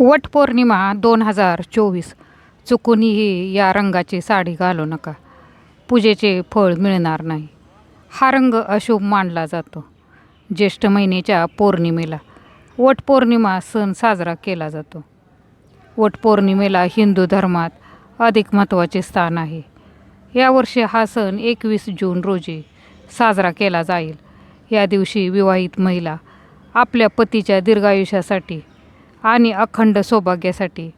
वटपौर्णिमा दोन हजार चोवीस. चुकूनही या रंगाची साडी घालू नका. पूजेचे फळ मिळणार नाही. हा रंग अशुभ मानला जातो. ज्येष्ठ महिन्याच्या पौर्णिमेला वटपौर्णिमा सण साजरा केला जातो. वटपौर्णिमेला हिंदू धर्मात अधिक महत्त्वाचे स्थान आहे. यावर्षी हा सण एकवीस जून रोजी साजरा केला जाईल. या दिवशी विवाहित महिला आपल्या पतीच्या दीर्घायुष्यासाठी आणि अखंड सौभाग्यासाठी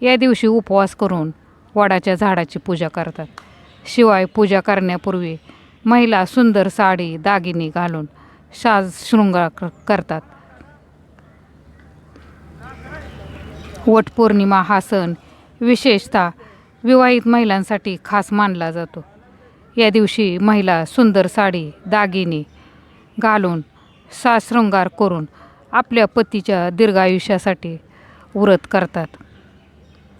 या दिवशी उपवास करून वडाच्या झाडाची पूजा करतात. शिवाय पूजा करण्यापूर्वी महिला सुंदर साडी दागिने घालून साज शृंगार क- करतात. वटपौर्णिमा हा सण विशेषतः विवाहित महिलांसाठी खास मानला जातो. या दिवशी महिला सुंदर साडी दागिने घालून साजशृंगार करून आपल्या पतीच्या दीर्घायुष्यासाठी व्रत करतात.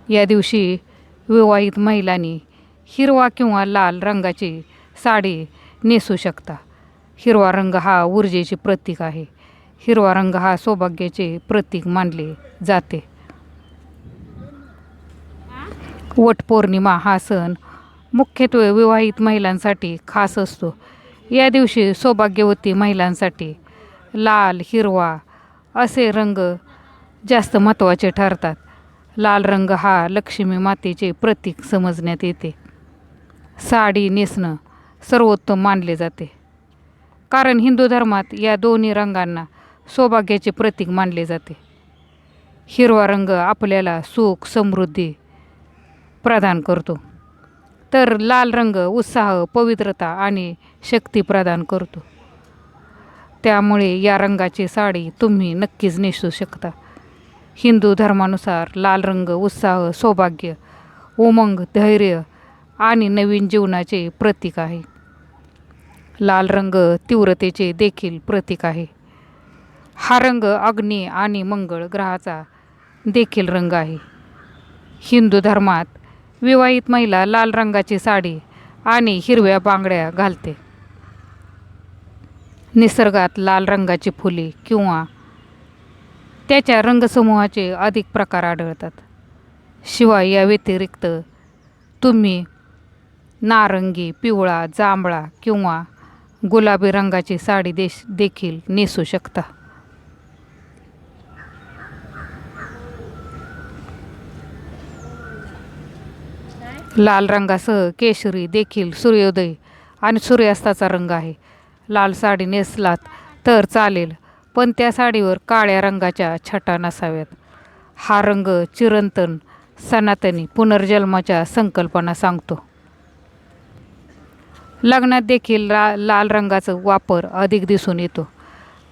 या दिवशी विवाहित महिलांनी हिरवा किंवा लाल रंगाची साडी नेसू शकता. हिरवा रंग हा ऊर्जेचे प्रतीक आहे. हिरवा रंग हा सौभाग्याचे प्रतीक मानले जाते. वटपौर्णिमा हा सण मुख्यत्वे विवाहित महिलांसाठी खास असतो. या दिवशी सौभाग्यवती महिलांसाठी लाल हिरवा असे रंग जास्त महत्त्वाचे ठरतात. लाल रंग हा लक्ष्मी मातेचे प्रतीक समजण्यात येते. साडी नेसणं सर्वोत्तम मानले जाते. कारण हिंदू धर्मात या दोन्ही रंगांना सौभाग्याचे प्रतीक मानले जाते. हिरवा रंग आपल्याला सुख समृद्धी प्रदान करतो. तर लाल रंग उत्साह पवित्रता आणि शक्ती प्रदान करतो. त्यामुळे या रंगाची साडी तुम्ही नक्कीच नेसू शकता. हिंदू धर्मानुसार लाल रंग उत्साह सौभाग्य उमंग धैर्य आणि नवीन जीवनाचे प्रतीक आहे. लाल रंग तीव्रतेचे देखील प्रतीक आहे. हा रंग अग्नी आणि मंगळ ग्रहाचा देखील रंग आहे. हिंदू धर्मात विवाहित महिला लाल रंगाची साडी आणि हिरव्या बांगड्या घालते. निसर्गात लाल रंगाची फुले किंवा त्याच्या रंगसमूहाचे अधिक प्रकार आढळतात. शिवाय या व्यतिरिक्त तुम्ही नारंगी पिवळा जांभळा किंवा गुलाबी रंगाची साडी देश देखील नेसू शकता. लाल रंगासह केशरी देखील सूर्योदय आणि सूर्यास्ताचा रंग आहे. लाल साडी नेसलात तर चालेल पण त्या साडीवर काळ्या रंगाच्या छटा नसाव्यात. हा रंग चिरंतन सनातनी पुनर्जन्माच्या संकल्पना सांगतो. लग्नात देखील ला लाल रंगाचा वापर अधिक दिसून येतो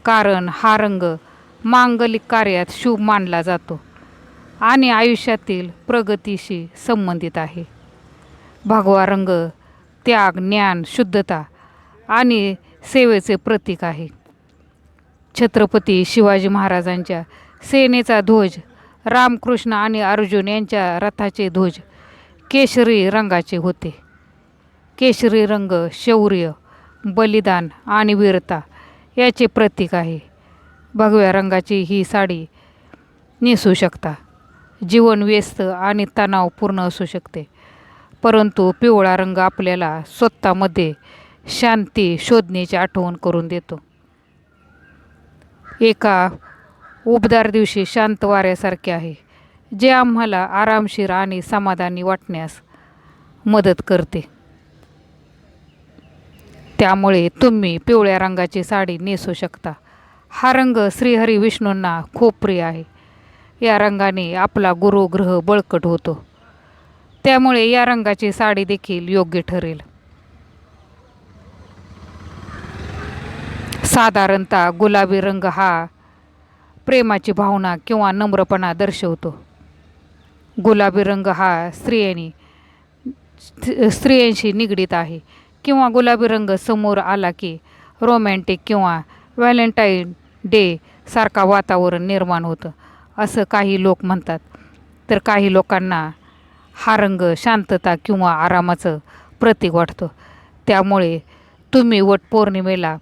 कारण हा रंग मांगलिक कार्यात शुभ मानला जातो आणि आयुष्यातील प्रगतीशी संबंधित आहे. भगवा रंग त्याग ज्ञान शुद्धता आणि सेवेचे प्रतीक आहे. छत्रपती शिवाजी महाराजांच्या सेनेचा ध्वज रामकृष्ण आणि अर्जुन यांच्या रथाचे ध्वज केशरी रंगाचे होते. केशरी रंग शौर्य बलिदान आणि वीरता याचे प्रतीक आहे. भगव्या रंगाची ही साडी नेसू शकता. जीवन व्यस्त आणि तणावपूर्ण असू शकते. परंतु पिवळा रंग आपल्याला स्वतःमध्ये शांती शोधण्याची आठवण करून देतो. एका उबदार दिवशी शांत वाऱ्यासारखे आहे जे आम्हाला आरामशीर आणि समाधानी वाटण्यास मदत करते. त्यामुळे तुम्ही पिवळ्या रंगाची साडी नेसू शकता. हा रंग श्रीहरी विष्णूंना खूप प्रिय आहे. या रंगाने आपला गुरुग्रह बळकट होतो. त्यामुळे या रंगाची साडी देखील योग्य ठरेल. साधारणतः गुलाबी रंग हा प्रेमाची भावना किंवा नम्रपणा दर्शवतो. गुलाबी रंग हा स्त्रियांनी स्त्रियांशी निगडीत आहे किंवा गुलाबी रंग समोर आला की रोमॅन्टिक किंवा व्हॅलेंटाईन डे सारखा वातावरण निर्माण होतं असं काही लोक म्हणतात. तर काही लोकांना हा रंग शांतता किंवा आरामाचं प्रतीक वाटतो. त्यामुळे तुम्ही वटपौर्णिमेला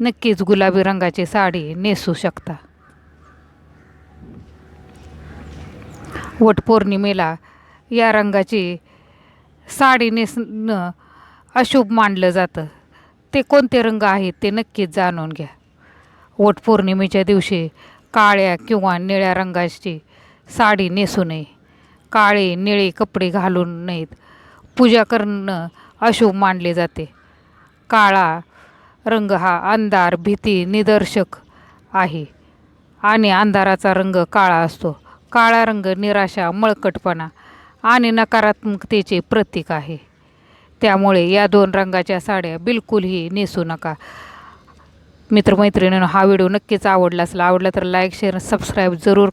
नक्कीच गुलाबी रंगाची साडी नेसू शकता. वटपौर्णिमेला या रंगाची साडी नेसणं अशुभ मानलं जातं. ते कोणते रंग आहेत ते नक्कीच जाणून घ्या. वटपौर्णिमेच्या दिवशी काळ्या किंवा निळ्या रंगाची साडी नेसू नये. काळे निळे कपडे घालून नयेत. पूजा करणं अशुभ मानले जाते. काळा रंग हा अंधार भीती निदर्शक आहे. आणि अंधाराचा रंग काळा असतो. काळा रंग निराशा मळकटपणा आणि नकारात्मकतेचे प्रतीक आहे. त्यामुळे या दोन रंगाच्या साड्या बिलकुलही नेसू नका. मित्रमैत्रिणींनो हा व्हिडिओ नक्कीच आवडला असला आवडला तर लाईक शेअर सबस्क्राईब जरूर